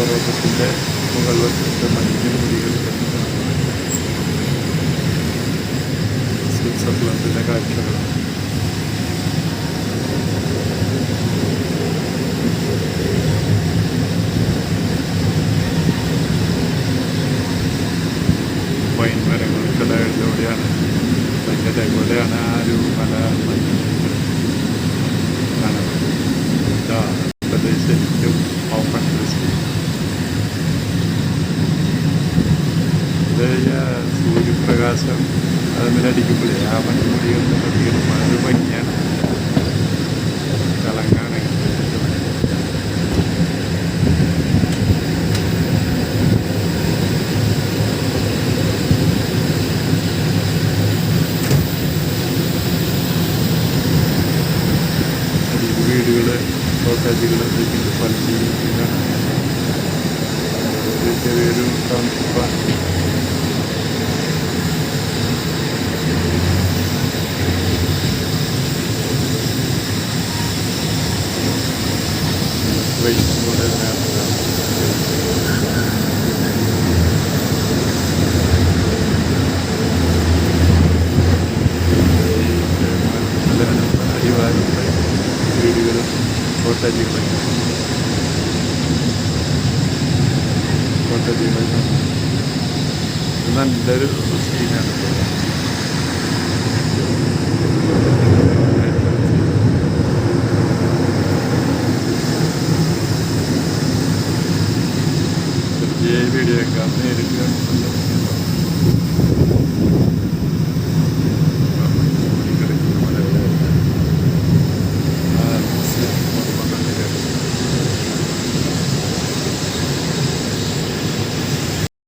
പർവതത്തിന്റെ മുകൾ വശത്തെ മഞ്ഞ് മുടികൾ സ്വിറ്റ്സർലൻഡിന്റെ കാഴ്ചകൾ. വൈൻ മരങ്ങൾക്കിടയിലൂടെയാണ് അതിന്റെ പോലെയാണ് ആ ഒരു മല ഇത് സൂര്യപ്രകാശം അതിലടിക്കുമ്പോഴേ ആ മഞ്ഞുമുടികൾ അധികം വളരെ ഭംഗിയാണ്. തിളങ്ങാണ്. വീടുകൾ കോട്ടാജികൾ ഇരിക്കുന്നത് ചെറിയൊരു ഇതാണ് Reis modeline yapacağım. Ortacık Ortacık Bundan dilleri ısı iğne ये वीडियो का अपने रिव्यू